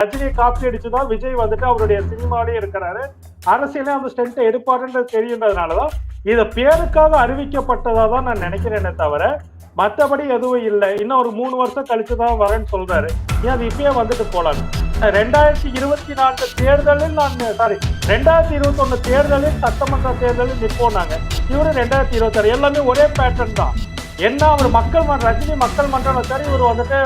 ரஜினியை காப்பி அடிச்சுதான் விஜய் வந்துட்டு அவருடைய சினிமாலே இருக்கிறாரு. அரசியலே அந்த ஸ்டென்ட்டை எடுப்பாருன்றது தெரியுன்றதுனாலதான் இதை பேருக்காக அறிவிக்கப்பட்டதா தான் நான் நினைக்கிறேனே தவிர மற்றபடி எதுவும் இல்லை. இன்னும் ஒரு மூணு வருஷம் கழிச்சு தான் வரேன்னு சொல்றாரு. ஏன் அது இப்பயே வந்துட்டு போலாங்க ரெண்டாயிரத்தி இருபத்தி நான்கு தேர்தலில் நான் சாரி ரெண்டாயிரத்தி இருபத்தி ஒண்ணு தேர்தலில் சட்டமன்ற தேர்தலில் நிற்போம் நாங்க. இவரு ரெண்டாயிரத்தி இருபத்தாறு. எல்லாமே ஒரே பேட்டர்ன் தான். என்ன அவர் மக்கள் மன்ற ரஜினி மக்கள் மன்றம் வச்சாரு இவர் வந்துட்டு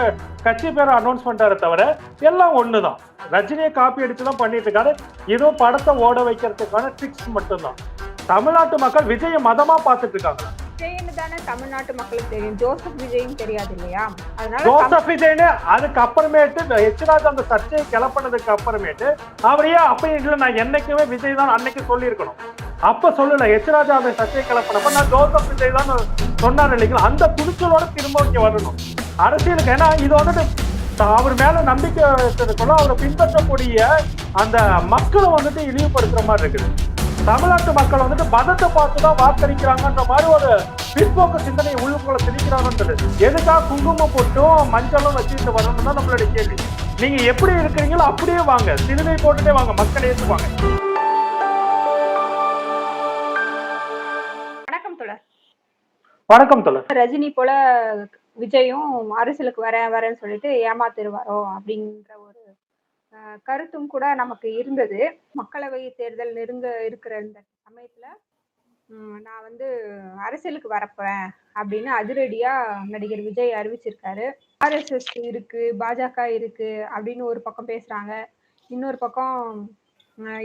கட்சி பேரை அனௌன்ஸ் பண்ணிட்டாரு தவிர எல்லாம் ஒண்ணுதான். ரஜினியை காப்பி அடிச்சு தான் பண்ணிட்டு இருக்காரு. இதுவும் படத்தை ஓட வைக்கிறதுக்கான ட்ரிக்ஸ் மட்டும்தான். தமிழ்நாட்டு மக்கள் விஜய மதமா பார்த்துட்டு இருக்காங்க. தமிழ்நாட்டு மக்களுக்கு தெரியும். ஜோசப் விஜயும் தெரியாது இல்லையா? ஜோசப் விஜய்னு அதுக்கு அப்புறமேட்டு அந்த சர்ச்சையை கிளப்பினதுக்கு அப்புறமேட்டு அவர் ஏன் அப்ப இல்ல நான் என்னைக்குமே விஜய் தான் அன்னைக்கு சொல்லியிருக்கணும். அப்ப சொல்லல ஹெச்ராஜா அந்த சர்ச்சை கலப்பினப்ப நான் ஜோசப் விஜய் தான் சொன்னார் இல்லைங்களா? அந்த துணிச்சலோட திரும்ப இங்க வரணும். அரசியலுக்கு ஏன்னா இது வந்துட்டு அவர் மேல நம்பிக்கை வச்சிருக்கணும் அவரை பின்பற்றக்கூடிய அந்த மக்களை வந்துட்டு இழிவுபடுத்துற மாதிரி இருக்குது. தமிழ்நாட்டு மக்கள் வந்துட்டு மதத்தை பார்த்து தான் வாக்களிக்கிறாங்கன்ற மாதிரி ஒரு பிற்போக்கு சிந்தனை உள்ளுக்குள்ள திணிக்கிறாங்கன்றது. எதுக்காக குங்குமம் போட்டும் மஞ்சளும் வச்சுட்டு வரணும்னு தான் நம்மளுடைய கேள்வி. நீங்க எப்படி இருக்கிறீங்களோ அப்படியே வாங்க. சிலுவை போட்டுட்டே வாங்க. மக்கள் ஏற்றுவாங்க வணக்கம் தொடர் ரஜினி போல விஜயும் அரசியலுக்கு வரேன் வரேன்னு சொல்லிட்டு ஏமாத்திருவாரோ அப்படின்ற ஒரு கருத்தும் கூட நமக்கு இருந்தது. மக்களவை தேர்தல் நெருங்க இருக்கிற இந்த சமயத்துல நான் வந்து அரசியலுக்கு வரப்பேன் அப்படின்னு அதிரடியா நடிகர் விஜய் அறிவிச்சிருக்காரு. ஆர்எஸ்எஸ் இருக்கு பாஜக இருக்கு அப்படின்னு ஒரு பக்கம் பேசுறாங்க. இன்னொரு பக்கம்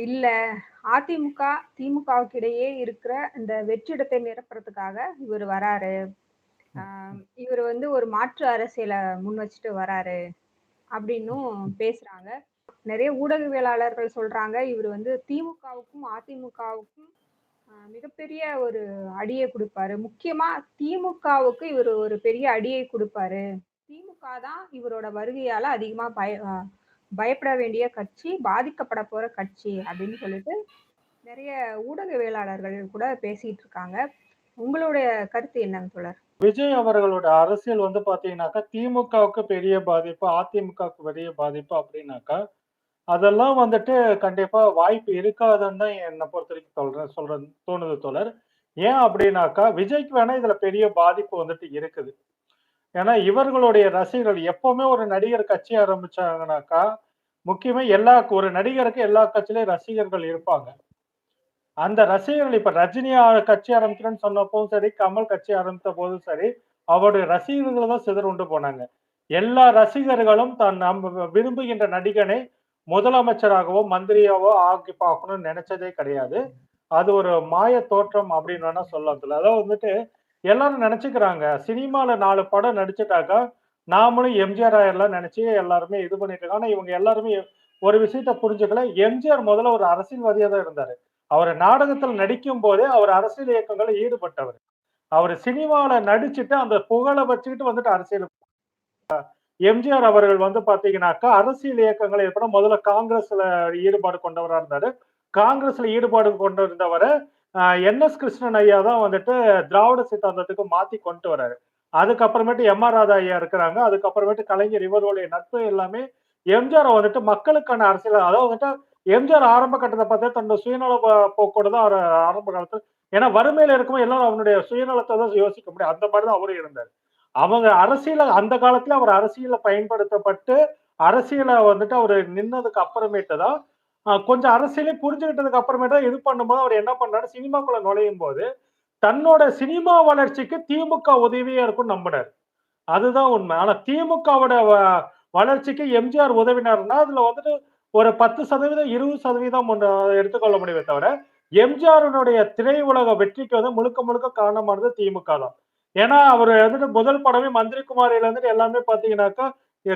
இல்ல. அதிமுக திமுகவுக்கு இடையே இருக்கிற இந்த வெற்றிடத்தை நிரப்புறதுக்காக இவர் வராரு. இவர் வந்து ஒரு மாற்று அரசியலை முன் வச்சுட்டு வராரு அப்படின்னும் பேசுறாங்க. நிறைய ஊடகவியலாளர்கள் சொல்றாங்க. இவர் வந்து திமுகவுக்கும் அதிமுகவுக்கும் மிகப்பெரிய ஒரு அடியை கொடுப்பாரு. முக்கியமா திமுகவுக்கு இவர் ஒரு பெரிய அடியை கொடுப்பாரு. திமுக தான் இவரோட வருகையால அதிகமா பய பயப்பட வேண்டிய கட்சி பாதிக்கப்பட போற கட்சி அப்படின்னு சொல்லிட்டு நிறைய ஊடகவியலாளர்கள் கூட பேசிட்டு இருக்காங்க. உங்களுடைய கருத்து என்னங்க தோழர்? விஜய் அவர்களோட அரசியல் வந்து பாத்தீங்கன்னாக்கா திமுகவுக்கு பெரிய பாதிப்பு அதிமுகவுக்கு பெரிய பாதிப்பு அப்படின்னாக்கா அதெல்லாம் வந்துட்டு கண்டிப்பா வாய்ப்பு இருக்காதுன்னு தான் என்னை பொறுத்த வரைக்கும் சொல்றேன் சொல்றேன் தோணுது தோழர். ஏன் அப்படின்னாக்கா விஜய்க்கு வேணா இதுல பெரிய பாதிப்பு வந்துட்டு இருக்குது. ஏன்னா இவர்களுடைய ரசிகர்கள் எப்பவுமே ஒரு நடிகர் கட்சி ஆரம்பிச்சாங்கனாக்கா முக்கியமா எல்லா ஒரு நடிகருக்கு எல்லா கட்சியிலயும் ரசிகர்கள் இருப்பாங்க. அந்த ரசிகர்கள் இப்ப ரஜினி கட்சி ஆரம்பிக்கிறேன்னு சொன்னப்பவும் சரி கமல் கட்சி ஆரம்பித்த போதும் சரி அவருடைய ரசிகர்கள் தான் சிதற உண்டு போனாங்க. எல்லா ரசிகர்களும் தான் நம்ம விரும்புகின்ற நடிகனை முதலமைச்சராகவோ மந்திரியாவோ ஆக்கி பார்க்கணும்னு நினைச்சதே கிடையாது. அது ஒரு மாய தோற்றம் அப்படின்னு வேணா சொல்லலாம். அதாவது வந்துட்டு எல்லாரும் நினைச்சுக்கிறாங்க. சினிமால நாலு படம் நடிச்சுட்டாக்கா நாமளும் எம்ஜிஆர் ஆயர்லாம் நினைச்சு எல்லாருமே இது பண்ணிட்டு இருக்காங்க. ஆனா இவங்க எல்லாருமே ஒரு விஷயத்த புரிஞ்சுக்கல. எம்ஜிஆர் முதல்ல ஒரு அரசியல்வாதியா தான் இருந்தாரு. அவர் நாடகத்தில் நடிக்கும் போதே அவர் அரசியல் இயக்கங்களில் ஈடுபட்டவர். அவர் சினிமாவில் நடிச்சுட்டு அந்த புகழை வச்சுக்கிட்டு வந்துட்டு அரசியல் எம்ஜிஆர் அவர்கள் வந்து பாத்தீங்கன்னாக்கா அரசியல் இயக்கங்களை ஏற்பட முதல்ல காங்கிரஸ்ல ஈடுபாடு கொண்டவரா இருந்தாரு. காங்கிரஸ்ல ஈடுபாடு கொண்டிருந்தவரை என் எஸ் கிருஷ்ணன் ஐயா தான் வந்துட்டு திராவிட சித்தாந்தத்துக்கு மாத்தி கொண்டு வராரு அதுக்கப்புறமேட்டு எம் ஆர் ராதா ஐயா இருக்கிறாங்க. அதுக்கப்புறமேட்டு கலைஞர் இவர்களுடைய நட்பு எல்லாமே எம்ஜிஆர் வந்துட்டு மக்களுக்கான அரசியல். அதாவது வந்துட்டு எம்ஜிஆர் ஆரம்ப கட்டத்தை பார்த்தா தன்னோட சுயநல போக்கோடு போக்கோட தான் அவர் ஆரம்ப காலத்துல ஏன்னா வறுமையில இருக்கும்போது எல்லாரும் அவனுடைய சுயநலத்தை தான் யோசிக்க முடியும். அந்த மாதிரி தான் அவரும் இருந்தார். அவங்க அரசியல அந்த காலத்துல அவர் அரசியல பயன்படுத்தப்பட்டு அரசியலை வந்துட்டு அவர் நின்னதுக்கு அப்புறமேட்டு தான் கொஞ்சம் அரசியலே புரிஞ்சுக்கிட்டதுக்கு அப்புறமேட்டு தான் இது பண்ணும்போது அவர் என்ன பண்றாரு சினிமாக்குள்ள நுழையும் போது தன்னோட சினிமா வளர்ச்சிக்கு திமுக உதவியா இருக்கும் நம்பினார். அதுதான் உண்மை. ஆனா திமுகவோட வ- வளர்ச்சிக்கு எம்ஜிஆர் உதவினார்னா அதுல வந்துட்டு ஒரு பத்து சதவீதம் இருபது சதவீதம் ஒன்று எடுத்துக்கொள்ள முடியுமே தவிர எம்ஜிஆருடைய திரையுலக வெற்றிக்கு வந்து முழுக்க முழுக்க காரணமானது திமுக தான். ஏன்னா அவர் வந்துட்டு முதல் படமே மந்திரி குமாரில இருந்துட்டு எல்லாமே பாத்தீங்கன்னாக்கா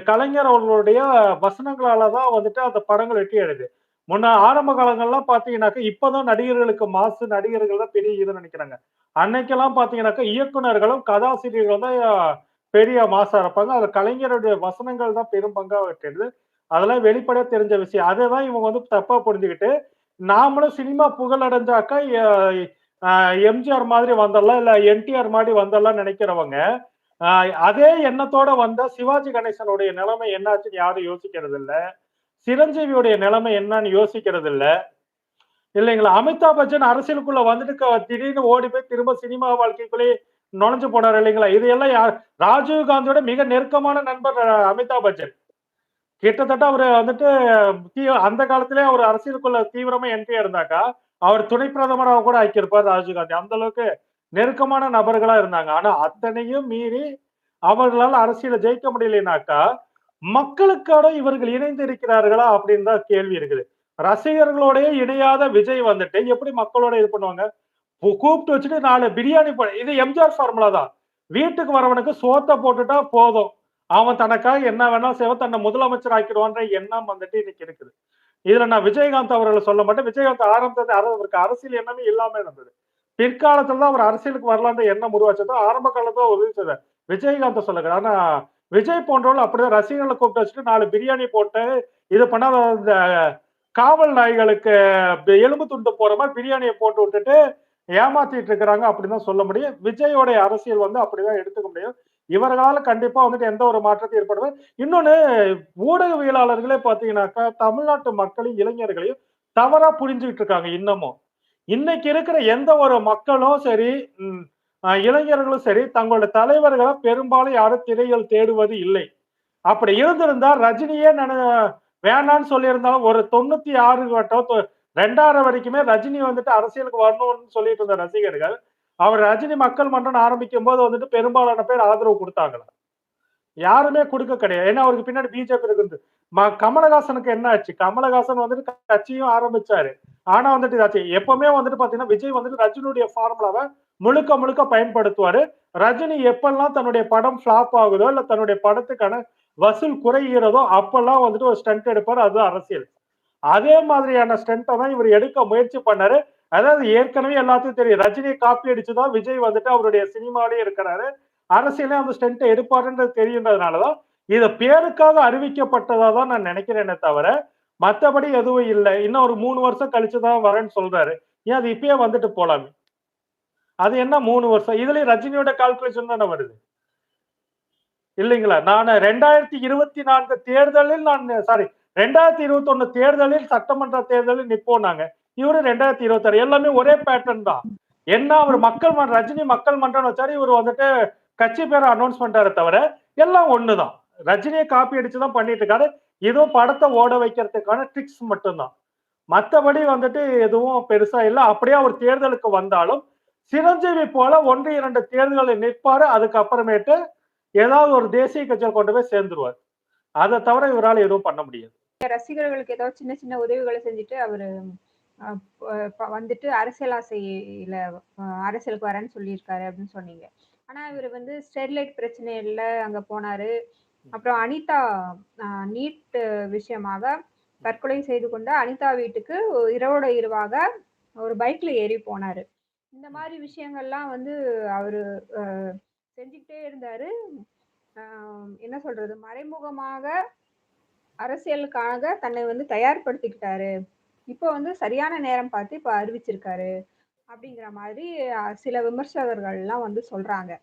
கலைஞர் அவர்களுடைய வசனங்களால தான் வந்துட்டு அந்த படங்கள் வெற்றி அடையுது. முன்ன ஆரம்ப காலங்கள்லாம் பாத்தீங்கன்னாக்கா இப்பதான் நடிகர்களுக்கு மாசு நடிகர்கள் தான் பெரிய இது நினைக்கிறாங்க. அன்னைக்கெல்லாம் பாத்தீங்கன்னாக்கா இயக்குனர்களும் கதாசிரியர்களும் தான் பெரிய மாசா இருப்பாங்க. அதுல கலைஞருடைய வசனங்கள் தான் பெரும் பங்கா வெற்றிடுது அதெல்லாம் வெளிப்படையா தெரிஞ்ச விஷயம். அதை தான் இவங்க வந்து தப்பா புரிஞ்சுக்கிட்டு நாமளும் சினிமா புகழடைஞ்சாக்கா எம்ஜிஆர் மாதிரி வந்துடலாம் இல்ல என்டிஆர் மாதிரி வந்துடலாம் நினைக்கிறவங்க அதே எண்ணத்தோட வந்த சிவாஜி கணேசனுடைய நிலைமை என்னாச்சுன்னு யாரும் யோசிக்கிறது இல்லை சிரஞ்சீவியுடைய நிலைமை என்னன்னு யோசிக்கிறது இல்ல. இல்லைங்களா? அமிதாப் பச்சன் அரசியலுக்குள்ள வந்துட்டு திடீர்னு ஓடி போய் திரும்ப சினிமா வாழ்க்கைக்குள்ளேயே நுழைஞ்சு போனார் இல்லைங்களா? இது எல்லாம் ராஜீவ் காந்தியோட மிக நெருக்கமான நண்பர் அமிதாப் பச்சன். கிட்டத்தட்ட அவர் வந்துட்டு தீ- அந்த காலத்திலே அவர் அரசியலுக்குள்ள தீவிரமா என்ட்ரி இருந்தாக்கா அவர் துணை பிரதமராக கூட ஆக்கியிருப்பார் ராஜீவ் காந்தி. அந்த அளவுக்கு நெருக்கமான நபர்களா இருந்தாங்க. ஆனா அத்தனையும் மீறி அவர்களால் அரசியல ஜெயிக்க முடியலைனாக்கா மக்களுக்காக இவர்கள் இணைந்து இருக்கிறார்களா அப்படின்னு தான் கேள்வி இருக்குது. ரசிகர்களோடய இணையாத விஜய் வந்துட்டு எப்படி மக்களோட இது பண்ணுவாங்க? கூப்பிட்டு வச்சுட்டு நாலு பிரியாணி போட இது எம்ஜிஆர் ஃபார்முலா தான். வீட்டுக்கு வரவனுக்கு சோத்தை போட்டுட்டா போதும். அவன் தனக்காக என்ன வேணா செய்வான் தன்னை முதலமைச்சர் ஆக்கிடுவான்ற எண்ணம் வந்துட்டு இன்னைக்கு இருக்குது. இதுல நான் விஜயகாந்த் அவர்களை சொல்ல மாட்டேன். விஜயகாந்த் ஆரம்பத்தை அவருக்கு அரசியல் எண்ணமே இல்லாம இருந்தது. பிற்காலத்துல தான் அவர் அரசியலுக்கு வரலான்ற எண்ணம் உருவாச்சதோ ஆரம்ப காலத்துல உதவி செய்தார். விஜயகாந்த் சொல்லுங்க ஆனா விஜய் போன்றவர்கள் அப்படிதான் ரசிகர்களை கூப்பிட்டு வச்சுட்டு நாலு பிரியாணி போட்டு இது பண்ணா இந்த காவல் நாய்களுக்கு எலும்பு துண்டு போற மாதிரி பிரியாணியை போட்டு விட்டுட்டு ஏமாத்திட்டு இருக்கிறாங்க அப்படின்னு தான் சொல்ல முடியும். விஜயோடைய அரசியல் வந்து அப்படிதான் எடுத்துக்க முடியும். இவர்களால கண்டிப்பா வந்துட்டு எந்த ஒரு மாற்றத்தையும் ஏற்படுது இன்னொன்னு ஊடகவியலாளர்களே பாத்தீங்கன்னாக்கா தமிழ்நாட்டு மக்களையும் இளைஞர்களையும் தவறா புரிஞ்சுக்கிட்டு இருக்காங்க இன்னமும். இன்னைக்கு இருக்கிற எந்த ஒரு மக்களும் சரி இளைஞர்களும் சரி தங்களோட தலைவர்களை பெரும்பாலும் யாரும் திரையில் தேடுவது இல்லை. அப்படி இருந்திருந்தா ரஜினியே நான் வேணான்னு சொல்லியிருந்தாலும் ஒரு தொண்ணூத்தி ஆறு வட்டம் ரெண்டாயிரம் வரைக்குமே ரஜினி வந்துட்டு அரசியலுக்கு வரணும்னு சொல்லிட்டு இருந்த ரசிகர்கள் அவர் ரஜினி மக்கள் மன்றம் ஆரம்பிக்கும் போது வந்துட்டு பெரும்பாலான பேர் ஆதரவு கொடுத்தாங்களா யாருமே கொடுக்க கிடையாது. ஏன்னா அவருக்கு பின்னாடி பிஜேபி இருக்குது ம- கமலஹாசனுக்கு என்ன ஆச்சு? கமலஹாசன் வந்துட்டு கட்சியும் ஆரம்பிச்சாரு. ஆனா வந்துட்டு இதாச்சு. எப்பவுமே வந்துட்டு பாத்தீங்கன்னா விஜய் வந்துட்டு ரஜினியுடைய ஃபார்முலாவை முழுக்க முழுக்க பயன்படுத்துவாரு. ரஜினி எப்பெல்லாம் தன்னுடைய படம் ஃபிளாப் ஆகுதோ இல்ல தன்னுடைய படத்துக்கான வசூல் குறைகிறதோ அப்பெல்லாம் வந்துட்டு ஒரு ஸ்டண்ட் எடுப்பாரு. அது அரசியல். அதே மாதிரியான ஸ்டண்ட்டை தான் இவர் எடுக்க முயற்சி பண்ணாரு. அதாவது ஏற்கனவே எல்லாத்தையும் தெரியும். ரஜினியை காப்பி அடிச்சுதான் விஜய் வந்துட்டு அவருடைய சினிமாவிலே இருக்கிறாரு. அரசியலே அந்த ஸ்டென்ட்டை எடுப்பாருன்றது தெரியுன்றதுனாலதான் இதை பேருக்காக அறிவிக்கப்பட்டதா தான் நான் நினைக்கிறேனே தவிர மத்தபடி எதுவும் இல்லை. இன்னும் ஒரு மூணு வருஷம் கழிச்சுதான் வரேன்னு சொல்றாரு. ஏன் அது இப்பயே வந்துட்டு போலாமே? அது என்ன மூணு வருஷம்? இதுலயும் ரஜினியோட கால்குலேஷன் தானே வருது? இல்லைங்களா? நான் ரெண்டாயிரத்தி இருபத்தி நான்கு தேர்தலில் நான் சாரி ரெண்டாயிரத்தி இருபத்தி ஒண்ணு தேர்தலில் சட்டமன்ற தேர்தலில் நிப்போம் நாங்க. இவரு ரெண்டாயிரத்தி இருபத்தாறு. எல்லாமே ஒரே பேட்டர்ன் தான். என்ன அவர் மக்கள் மன்ற ரஜினி மக்கள் மன்றம் வச்சாரு இவர் வந்துட்டு கட்சி பேரை அனௌன்ஸ் பண்றாரு தவிர எல்லாம் ஒண்ணுதான். ரஜினியை காப்பி அடிச்சுதான் பண்ணிட்டு இருக்காரு. இதுவும் படத்தை ஓட வைக்கிறதுக்கான ட்ரிக்ஸ் மட்டும்தான். மற்றபடி வந்துட்டு எதுவும் பெருசா இல்லை. அப்படியே அவர் தேர்தலுக்கு வந்தாலும் சிரஞ்சீவி போல ஒன்று இரண்டு தேர்தல்களை நிற்பாரு. அதுக்கப்புறமேட்டு ஏதாவது ஒரு தேசிய கட்சியில் கொண்டு போய் சேர்ந்துருவார். அதை தவிர இவரால் எதுவும் பண்ண முடியாது. ரசிகர்களுக்கு ஏதாவது சின்ன சின்ன உதவிகளை செஞ்சுட்டு அவரு வந்துட்டு அரசியல் ஆசையில அரசியலுக்கு வரேன்னு சொல்லியிருக்காரு அப்படின்னு சொன்னீங்க. ஆனா இவர் வந்து ஸ்டெர்லைட் பிரச்சனையில அங்க போனாரு. அப்புறம் அனிதா நீட் விஷயமாக தற்கொலை செய்து கொண்ட அனிதா வீட்டுக்கு இரவோட இரவாக ஒரு பைக்ல ஏறி போனாரு. இந்த மாதிரி விஷயங்கள்லாம் வந்து அவரு செஞ்சுக்கிட்டே இருந்தாரு. என்ன சொல்றது? மறைமுகமாக அரசியலுக்காக தன்னை வந்து தயார்படுத்திக்கிட்டாரு. இப்போ வந்து சரியான நேரம் பார்த்து இப்போ அறிவிச்சிருக்காரு. அப்படிங்கிற மாதிரி சில விமர்சகர்கள்லாம் வந்து சொல்றாங்க.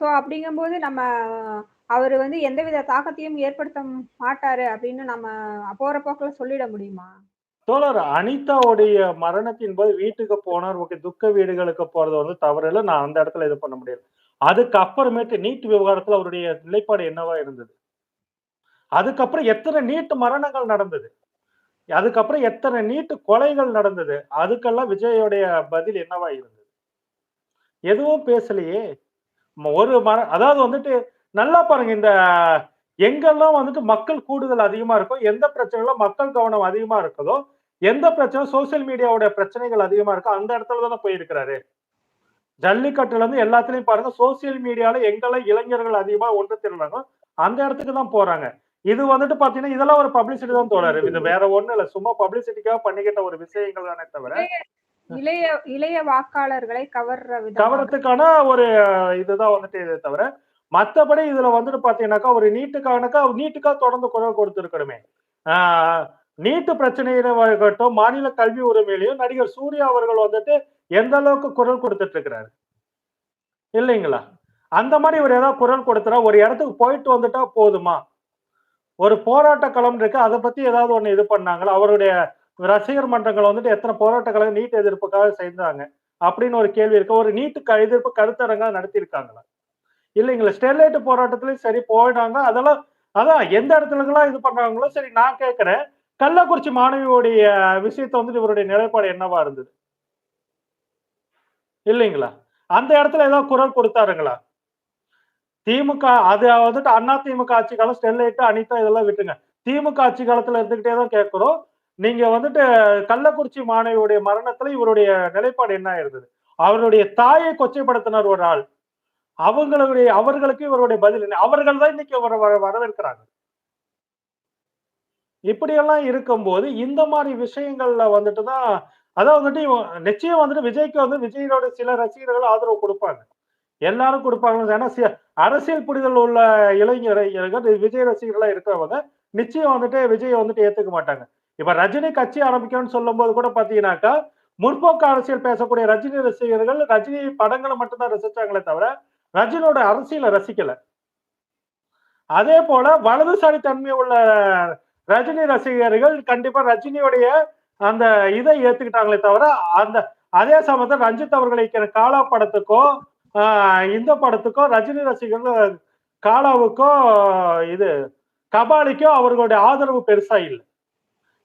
ஸோ அப்படிங்கும்போது நம்ம அவர் வந்து எந்தவித தாக்கத்தையும் ஏற்படுத்த மாட்டாரு அப்படின்னு நம்ம போற போக்கில் சொல்லிட முடியுமா? தோழர் அனிதாவுடைய மரணத்தின் போது வீட்டுக்கு போனார். ஓகே துக்க வீடுகளுக்கு போறது வந்து தவறு இல்லை நான் அந்த இடத்துல இது பண்ண முடியாது அதுக்கு அப்புறமேட்டு நீட் விவகாரத்துல அவருடைய நிலைப்பாடு என்னவா இருந்தது? அதுக்கப்புறம் எத்தனை நீட்டு மரணங்கள் நடந்தது? அதுக்கப்புறம் எத்தனை நீட்டு கொலைகள் நடந்தது? அதுக்கெல்லாம் விஜயோடைய பதில் என்னவா இருந்தது? எதுவும் பேசலையே. ஒரு மர அதாவது வந்துட்டு நல்லா பாருங்க இந்த எங்கெல்லாம் வந்துட்டு மக்கள் கூடுதல் அதிகமா இருக்கோ எந்த பிரச்சனைல மக்கள் கவனம் அதிகமா இருக்குதோ எந்த பிரச்சனை சோசியல் மீடியாவோட பிரச்சனைகள் அதிகமா இருக்கோ அந்த இடத்துல தானே போயிருக்கிறாரு ஜல்லிக்கட்டுல இருந்து எல்லாத்துலயும் பாருங்க சோசியல் மீடியால எங்கெல்லாம் இளைஞர்கள் அதிகமா ஒன்று திரளாங்க அந்த இடத்துக்கு தான் போறாங்க. இது வந்துட்டு பாத்தீங்கன்னா இதெல்லாம் ஒரு பப்ளிசிட்டி தான் தோறாரு இது வேற ஒண்ணு இல்ல. சும்மா பப்ளிசிட்டிக்காக பண்ணிக்கிட்ட ஒரு விஷயங்கள் தானே தவிர இளைய இளைய வாக்காளர்களை கவர்ற விதம்? ஒரு இதுதான் வந்துட்டு இதை தவிர மத்தபடி இதுல வந்துட்டு பாத்தீங்கன்னாக்கா ஒரு நீட்டுக்கானக்கா நீட்டுக்கா தொடர்ந்து குரல் கொடுத்துருக்கணுமே. நீட்டு பிரச்சனையிலும் மாநில கல்வி உரிமையிலையும் நடிகர் சூர்யா அவர்கள் வந்துட்டு எந்த அளவுக்கு குரல் கொடுத்துட்டு இருக்கிறாரு இல்லைங்களா? அந்த மாதிரி இவர் ஏதாவது குரல் கொடுத்துறா ஒரு இடத்துக்கு போயிட்டு வந்துட்டா போதுமா? ஒரு போராட்ட களம் இருக்கு அதை பத்தி ஏதாவது ஒண்ணு இது பண்ணாங்களா? அவருடைய ரசிகர் மன்றங்கள் வந்துட்டு எத்தனை போராட்ட கழகம் நீட் எதிர்ப்புக்காக செய்தாங்க அப்படின்னு ஒரு கேள்வி இருக்கு. ஒரு நீட்டு எதிர்ப்பு கருத்தரங்கா நடத்தியிருக்காங்களா? இல்லைங்களா ஸ்டெர்லைட் போராட்டத்திலையும் சரி போயிட்டாங்க. அதெல்லாம் அதான் எந்த இடத்துலங்களாம் இது பண்றாங்களோ சரி நான் கேட்கிறேன். கள்ளக்குறிச்சி மாணவியோடைய விஷயத்த வந்துட்டு இவருடைய நிலைப்பாடு என்னவா இருந்தது? இல்லைங்களா? அந்த இடத்துல ஏதாவது குரல் கொடுத்தாருங்களா? திமுக அது வந்துட்டு அண்ணா திமுக ஆட்சி காலம் ஸ்டெர்லைட் அனிதா இதெல்லாம் விட்டுங்க. திமுக ஆட்சி காலத்துல இருந்துகிட்டே தான் கேட்கிறோம். நீங்க வந்துட்டு கள்ளக்குறிச்சி மாணவியுடைய மரணத்துல இவருடைய நிலைப்பாடு என்ன இருந்தது அவருடைய தாயை கொச்சைப்படுத்தினர் ஒரு ஆள். அவங்களுடைய அவர்களுக்கு இவருடைய பதில் என்ன? அவர்கள் தான் இன்னைக்கு வர வரவேற்கிறாங்க. இப்படியெல்லாம் இருக்கும்போது இந்த மாதிரி விஷயங்கள்ல வந்துட்டு தான் அதான் வந்துட்டு நிச்சயம் வந்துட்டு விஜய்க்கு வந்து விஜயோட சில ரசிகர்கள் ஆதரவு கொடுப்பாங்க. எல்லாரும் கொடுப்பாங்க ஏன்னா அரசியல் புரிதல் உள்ள இளைஞர்கள் விஜய் ரசிகர்களா இருக்கிறவங்க நிச்சயம் வந்துட்டு விஜய் வந்துட்டு ஏத்துக்க மாட்டாங்க. இப்ப ரஜினி கட்சி ஆரம்பிக்கணும்னு சொல்லும் போது கூட பாத்தீங்கன்னாக்கா முற்போக்கு அரசியல் பேசக்கூடிய ரஜினி ரசிகர்கள் ரஜினி படங்களை மட்டும்தான் ரசிச்சாங்களே தவிர ரஜினியோட அரசியலை ரசிக்கல. அதே போல வலதுசாரி தன்மை உள்ள ரஜினி ரசிகர்கள் கண்டிப்பா ரஜினியுடைய அந்த இதை ஏத்துக்கிட்டாங்களே தவிர அந்த அதே சமயத்தில் ரஞ்சித் அவர்களை காலா படத்துக்கோ இந்த படத்துக்கோ ரஜினி ரசிகர்கள் காலாவுக்கோ இது கபாலிக்கோ அவர்களுடைய ஆதரவு பெருசா இல்லை.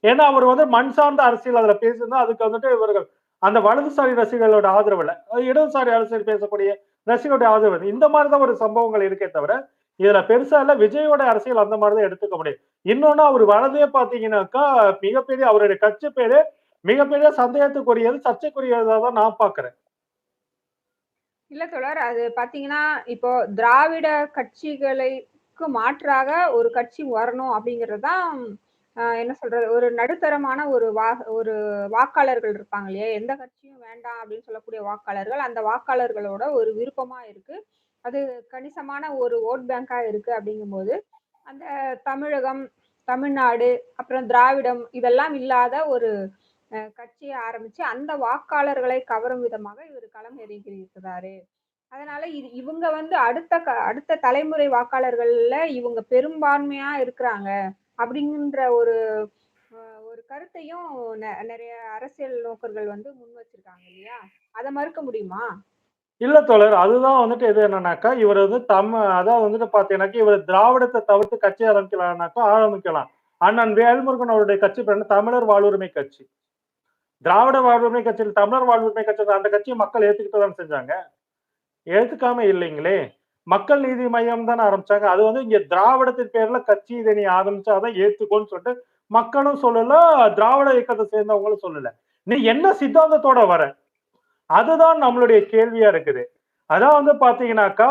ஏன்னா அவர் வந்து மண் சார்ந்த அரசியல் அதுல பேசுனா அதுக்கு வந்துட்டு இவர்கள் அந்த வலதுசாரி ரசிகர்களோட ஆதரவு இல்லை. இடதுசாரி அரசியல் பேசக்கூடிய ரசிகர்களுடைய ஆதரவு இல்லை. இந்த மாதிரிதான் ஒரு சம்பவங்கள் இருக்கே தவிர இதுல பெருசா இல்ல. விஜயோட அரசியல் அந்த மாதிரிதான் எடுத்துக்க முடியும். இன்னொன்னு அவர் வலதே பாத்தீங்கன்னாக்கா மிகப்பெரிய அவருடைய கட்சி பேரு மிகப்பெரிய சந்தேகத்துக்குரியது சர்ச்சைக்குரியதா தான் நான் பாக்குறேன். இல்ல தொடர் அது பாத்தீங்கன்னா இப்போ திராவிட கட்சிகளுக்கு மாற்றாக ஒரு கட்சி வரணும் அப்படிங்கிறது தான் என்ன சொல்றது? ஒரு நடுத்தரமான ஒரு வா ஒரு வாக்காளர்கள் இருப்பாங்க இல்லையா? எந்த கட்சியும் வேண்டாம் அப்படின்னு சொல்லக்கூடிய வாக்காளர்கள் அந்த வாக்காளர்களோட ஒரு விருப்பமா இருக்கு. அது கணிசமான ஒரு ஓட் பேங்கா இருக்கு அப்படிங்கும்போது அந்த தமிழகம் தமிழ்நாடு அப்புறம் திராவிடம் இதெல்லாம் இல்லாத ஒரு கட்சியை ஆரம்பிச்சு அந்த வாக்காளர்களை கவரும் விதமாக இவர் களம் இருக்கிறாரு அதனால இது இவங்க வந்து அடுத்த க- அடுத்த தலைமுறை வாக்காளர்கள்ல இவங்க பெரும்பான்மையா இருக்கிறாங்க. அப்படிங்கிற ஒரு ஒரு கருத்தையும் நெ- நிறைய அரசியல் நோக்கர்கள் வந்து முன் வச்சிருக்காங்க இல்லையா? அதை மறுக்க முடியுமா? இல்ல தோழர் அதுதான் வந்துட்டு எது என்னன்னாக்கா இவர் வந்து தம் அதான் வந்துட்டு பாத்தீங்கன்னாக்கா இவர் திராவிடத்தை தவிர்த்து கட்சி ஆரம்பிக்கலாம்னாக்கா ஆரம்பிக்கலாம். அண்ணன் வேல்முருகன் அவருடைய கட்சி பேர் தமிழர் வாழ்வுரிமை கட்சி. திராவிட வாழ்வுரிமை கட்சியில் தமிழர் வாழ்வுரிமை கட்சி அந்த கட்சியை மக்கள் ஏத்துக்கிட்டு தான் செஞ்சாங்க. ஏத்துக்காம இல்லைங்களே. மக்கள் நீதி மையம் தானே ஆரம்பிச்சாங்க. அது வந்து இங்க திராவிடத்தின் பேர்ல கட்சி இதை நீ ஆரம்பிச்சாதான் ஏத்துக்கோன்னு சொல்லிட்டு மக்களும் சொல்லல திராவிட இயக்கத்தை சேர்ந்தவங்களும் சொல்லல. நீ என்ன சித்தாந்தத்தோட வர? அதுதான் நம்மளுடைய கேள்வியா இருக்குது. அதான் வந்து பாத்தீங்கன்னாக்கா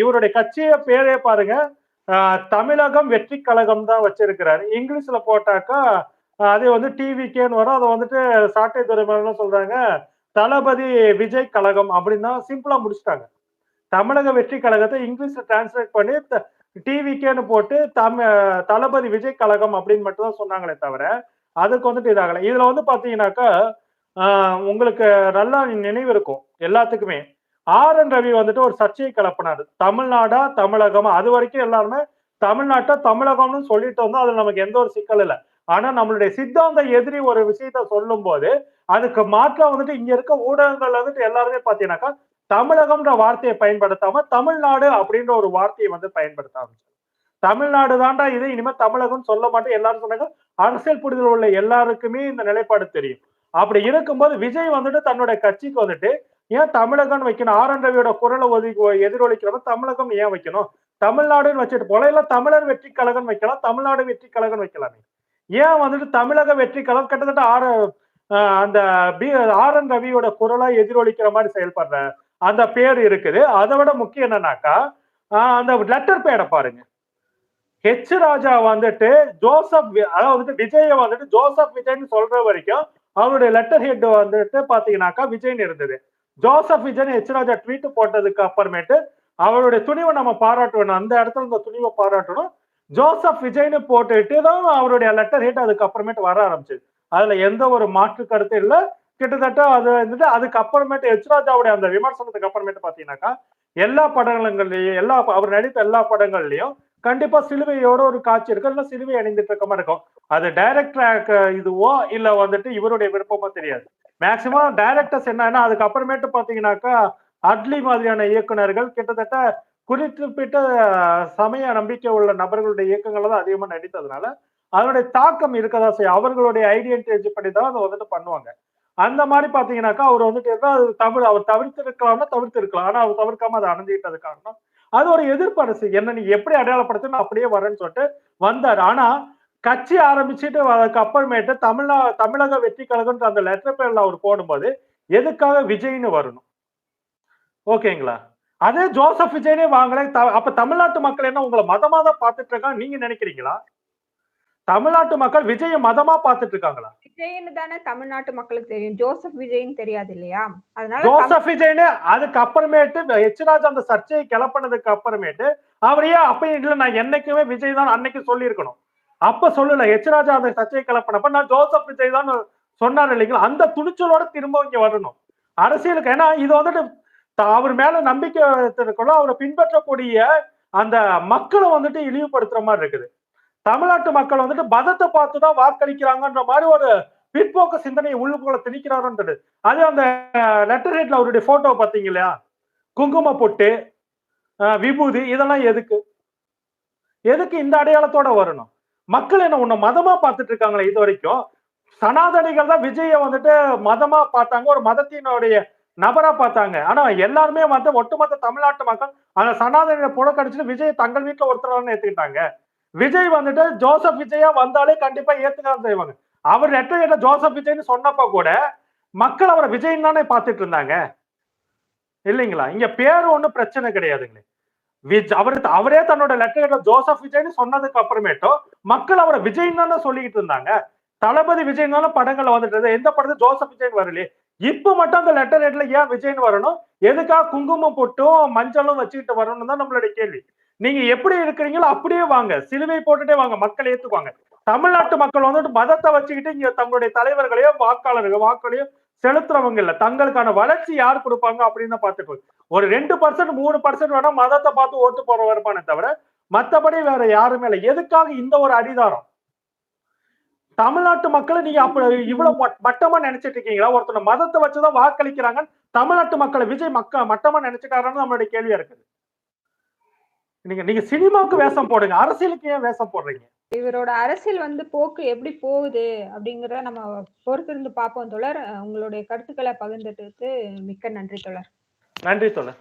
இவருடைய கட்சிய பேரே பாருங்க தமிழகம் வெற்றி கழகம் தான் வச்சிருக்கிறாரு. இங்கிலீஷ்ல போட்டாக்கா அதே வந்து டிவிகேன்னு வரும். அதை வந்துட்டு சாட்டை துறைமுகம் சொல்றாங்க. தளபதி விஜய் கழகம் அப்படின்னு தான் சிம்பிளா முடிச்சிட்டாங்க. தமிழக வெற்றி கழகத்தை இங்கிலீஷ்ல டிரான்ஸ்லேட் பண்ணி டிவிகேன்னு போட்டு தம் தளபதி விஜய் கழகம் அப்படின்னு மட்டும் தான் சொன்னாங்களே தவிர அதுக்கு வந்துட்டு இதாகல. இதுல வந்து பாத்தீங்கன்னாக்கா உங்களுக்கு நல்லா நினைவு இருக்கும் எல்லாத்துக்குமே. ஆர் என் ரவி வந்துட்டு ஒரு சர்ச்சையை கிளப்பினாரு. தமிழ்நாடா தமிழகமா? அது வரைக்கும் எல்லாருமே தமிழ்நாட்டை தமிழகம்னு சொல்லிட்டு வந்தோம் அதுல நமக்கு எந்த ஒரு சிக்கல் இல்லை. ஆனா நம்மளுடைய சித்தாந்த எதிரி ஒரு விஷயத்த சொல்லும் போது அதுக்கு மாற்றம் வந்துட்டு இங்க இருக்க ஊடகங்கள்ல வந்துட்டு எல்லாருமே பாத்தீங்கன்னாக்கா தமிழகம்ன்ற வார்த்தையை பயன்படுத்தாம தமிழ்நாடு அப்படின்ற ஒரு வார்த்தையை வந்து பயன்படுத்த ஆரம்பிச்சாங்க தமிழ்நாடு தாண்டா இது இனிமே தமிழகம் சொல்ல மாட்டேன். எல்லாரும் சொன்னாங்க அரசியல் புரிதல் உள்ள எல்லாருக்குமே இந்த நிலைப்பாடு தெரியும். அப்படி இருக்கும்போது விஜய் வந்துட்டு தன்னுடைய கட்சிக்கு வந்துட்டு ஏன் தமிழகம்னு வைக்கணும்? ஆர் என் ரவியோட குரலை ஒதுக்கி எதிரொலிக்கிறப்ப தமிழகம் ஏன் வைக்கணும்? தமிழ்நாடுன்னு வச்சுட்டு போல இல்ல தமிழர் வெற்றி கழகம் வைக்கலாம் தமிழ்நாடு வெற்றி கழகம் வைக்கலாமே. ஏன் வந்துட்டு தமிழக வெற்றி கழகம் கிட்டத்தட்ட ஆறு அந்த பி ஆர் என் ரவியோட குரலா எதிரொலிக்கிற மாதிரி செயல்படுற அந்த பேர் இருக்குது. அதை விட முக்கியம் என்னன்னாக்கா ஆஹ் அந்த லெட்டர் பேடை பாருங்க. ஹெச் ராஜா வந்துட்டு ஜோசப் அதாவது வந்துட்டு விஜய வந்துட்டு ஜோசப் விஜய்னு சொல்ற வரைக்கும் அவருடைய லெட்டர் ஹெட் வந்துட்டு பாத்தீங்கன்னாக்கா விஜய்னு இருந்தது. Joseph Vijay H Raja tweet போட்டதுக்கு அப்புறமேட்டு அவருடைய துணிவை நம்ம பாராட்டணும். அந்த இடத்துல இந்த துணிவை பாராட்டணும். ஜோசப் விஜய்னு போட்டுட்டு தான் அவருடைய லெட்டர் ஹெட் அதுக்கு அப்புறமேட்டு வர ஆரம்பிச்சது. அதுல எந்த ஒரு மாற்று கருத்தும் இல்லை. கிட்டத்தட்ட அது வந்துட்டு அதுக்கப்புறமேட்டு அப்புறமேட்டு அந்த விமர்சனத்துக்கு அப்புறமேட்டு பாத்தீங்கன்னாக்கா எல்லா படங்கள்லயும் எல்லா அவர் நடித்த எல்லா படங்கள்லயும் கண்டிப்பா சிலுவையோட ஒரு காட்சி இருக்கும் இல்ல சிலுவை அணிந்துட்டு இருக்க மாதிரி இருக்கும். அது டைரக்டர் இதுவோ இல்ல வந்துட்டு இவருடைய விருப்பமோ தெரியாது. மேக்சிமம் டைரக்டர்ஸ் என்னன்னா அதுக்கப்புறமேட்டு பாத்தீங்கன்னாக்கா அட்லி மாதிரியான இயக்குனர்கள் கிட்டத்தட்ட குறிப்பிட்ட சமய நம்பிக்கை உள்ள நபர்களுடைய இயக்கங்களை தான் அதிகமா நடித்ததுனால அதனுடைய தாக்கம் இருக்கதா செய்யும். அவர்களுடைய ஐடியன்டேஜ் படி தான் அதை வந்துட்டு பண்ணுவாங்க. அந்த மாதிரி பாத்தீங்கன்னாக்கா அவர் வந்துட்டு ஏதாவது தமிழ் அவர் தவிர்த்து இருக்கலாம்னா தவிர்த்து இருக்கலாம் ஆனா அவர் தவிர்க்காம அதை அணைஞ்சிக்கிட்டது காரணம். அது ஒரு எதிர்ப்பு என்ன நீ எப்படி அடையாளப்படுத்தணும்? அப்படியே வரேன்னு சொல்லிட்டு வந்தார். ஆனா கட்சி ஆரம்பிச்சுட்டு அதுக்கு அப்புறமேட்டு தமிழ்நா தமிழக வெற்றி கழகம்ன்ற அந்த லெட்டர் பேர்ல அவர் போடும்போது எதுக்காக விஜய்னு வரணும்? ஓகேங்களா? அதே ஜோசப் விஜயனே வாங்கல. த- அப்ப தமிழ்நாட்டு மக்கள் என்ன உங்களை மதமா தான் பார்த்துட்டு இருக்காங்க? நீங்க நினைக்கிறீங்களா? தமிழ்நாட்டு மக்கள் விஜய மதமா பார்த்துட்டு இருக்காங்களா? விஜய்னு தானே தமிழ்நாட்டு மக்களுக்கு தெரியும். ஜோசப் விஜய்னு தெரியாது இல்லையா அதனால ஜோசப் விஜய்னு அதுக்கு அப்புறமேட்டு ஹெச்ராஜ் அந்த சர்ச்சையை கிளப்பினதுக்கு அப்புறமேட்டு அவரையே அப்பயும் இல்ல நான் என்னைக்குமே விஜய் தான் அன்னைக்கு சொல்லியிருக்கணும். அப்ப சொல்லல எச்ராஜா அந்த சர்ச்சையை கிளப்பினப்ப நான் ஜோசப் விஜய் தான் சொன்னார் இல்லைங்களா? அந்த துணிச்சலோட திரும்ப இங்க வரணும். அரசியலுக்கு ஏன்னா இது வந்துட்டு அவர் மேல நம்பிக்கை இருக்கணும் அவரை பின்பற்றக்கூடிய அந்த மக்களை வந்துட்டு இழிவுபடுத்துற மாதிரி இருக்குது. தமிழ்நாட்டு மக்கள் வந்துட்டு மதத்தை பார்த்து தான் வாக்களிக்கிறாங்கன்ற மாதிரி ஒரு பிற்போக்கு சிந்தனையை உள்ளுக்குள்ள திணிக்கிறாருன்றது அது அந்த லெட்டர் ஹெட்ல அவருடைய போட்டோ பார்த்தீங்க இல்லையா? குங்கும பொட்டு விபூதி இதெல்லாம் எதுக்கு? எதுக்கு இந்த அடையாளத்தோட வரணும்? மக்கள் என்ன உன்னை மதமா பார்த்துட்டு இருக்காங்களே இது வரைக்கும்? சனாதனிகள் தான் விஜய வந்துட்டு மதமா பார்த்தாங்க ஒரு மதத்தினுடைய நபரா பார்த்தாங்க. ஆனா எல்லாருமே வந்து ஒட்டுமொத்த தமிழ்நாட்டு மக்கள் அந்த சனாதனியை புறக்கணிச்சுட்டு விஜய் தங்கள் வீட்டுல ஒருத்தர் ஏத்துக்கிட்டாங்க. விஜய் வந்துட்டு ஜோசப் விஜயா வந்தாலே கண்டிப்பா ஏத்துக்காம செய்வாங்க. அவர் நெட்டையிட்ட ஜோசப் விஜய்னு சொன்னப்ப கூட மக்கள் அவரை விஜய்ன்னு தானே பார்த்துட்டு இருந்தாங்க. இல்லைங்களா? இங்க பேர் ஒன்றும் பிரச்சனை கிடையாதுங்களே. விஜ் அவரு அவரே தன்னோட லெட்டர் ஜோசப் விஜய்னு சொன்னதுக்கு அப்புறமேட்டோ மக்கள் அவரை விஜய்ன்னு தானே சொல்லிக்கிட்டு இருந்தாங்க. தளபதி விஜய்னாலும் தானே படங்கள்ல வந்துட்டு எந்த படத்துல ஜோசப் விஜய் வரலையே? இப்ப மட்டும் அந்த லெட்டர் ஹெட்ல ஏன் விஜய்னு வரணும்? எதுக்காக குங்குமம் போட்டும் மஞ்சளும் வச்சுக்கிட்டு வரணும் தான் நம்மளுடைய கேள்வி. நீங்க எப்படி இருக்கிறீங்களோ அப்படியே வாங்க. சிலுவை போட்டுட்டே வாங்க. மக்கள் ஏத்துக்குவாங்க. தமிழ்நாட்டு மக்கள் வந்துட்டு மதத்தை வச்சுக்கிட்டு இங்க தங்களுடைய தலைவர்களையோ வாக்காளர்கள் வாக்களையோ செலுத்துறவங்க இல்ல. தங்களுக்கான வளர்ச்சி யார் கொடுப்பாங்க அப்படின்னு தான் பாத்துக்கோ ஒரு ரெண்டு பர்சன்ட் மூணு பர்சன்ட் வேணா மதத்தை பார்த்து ஓட்டு போற வருமானே தவிர மத்தபடி வேற யாருமே இல்லை. எதுக்காக இந்த ஒரு அடிதாரம்? தமிழ்நாட்டு மக்களை நீங்க அப்படி இவ்வளவு மட்டமா நினைச்சிட்டு இருக்கீங்களா? ஒருத்தன மதத்தை வச்சுதான் வாக்களிக்கிறாங்க தமிழ்நாட்டு மக்களை விஜய் மக்க மட்டமா நினைச்சிட்டாருன்னு நம்மளுடைய கேள்வியா இருக்குது. நீங்க நீங்க சினிமாவுக்கு வேஷம் போடுங்க. அரசியலுக்கு ஏன் வேஷம் போடுறீங்க? இவரோட அரசியல் வந்து போக்கு எப்படி போகுது அப்படிங்கறத நம்ம பொறுத்திருந்து பார்ப்போம் தொடர் உங்களுடைய கருத்துக்களை பகிர்ந்துட்டு மிக்க நன்றி தொடர் நன்றி தோழர்.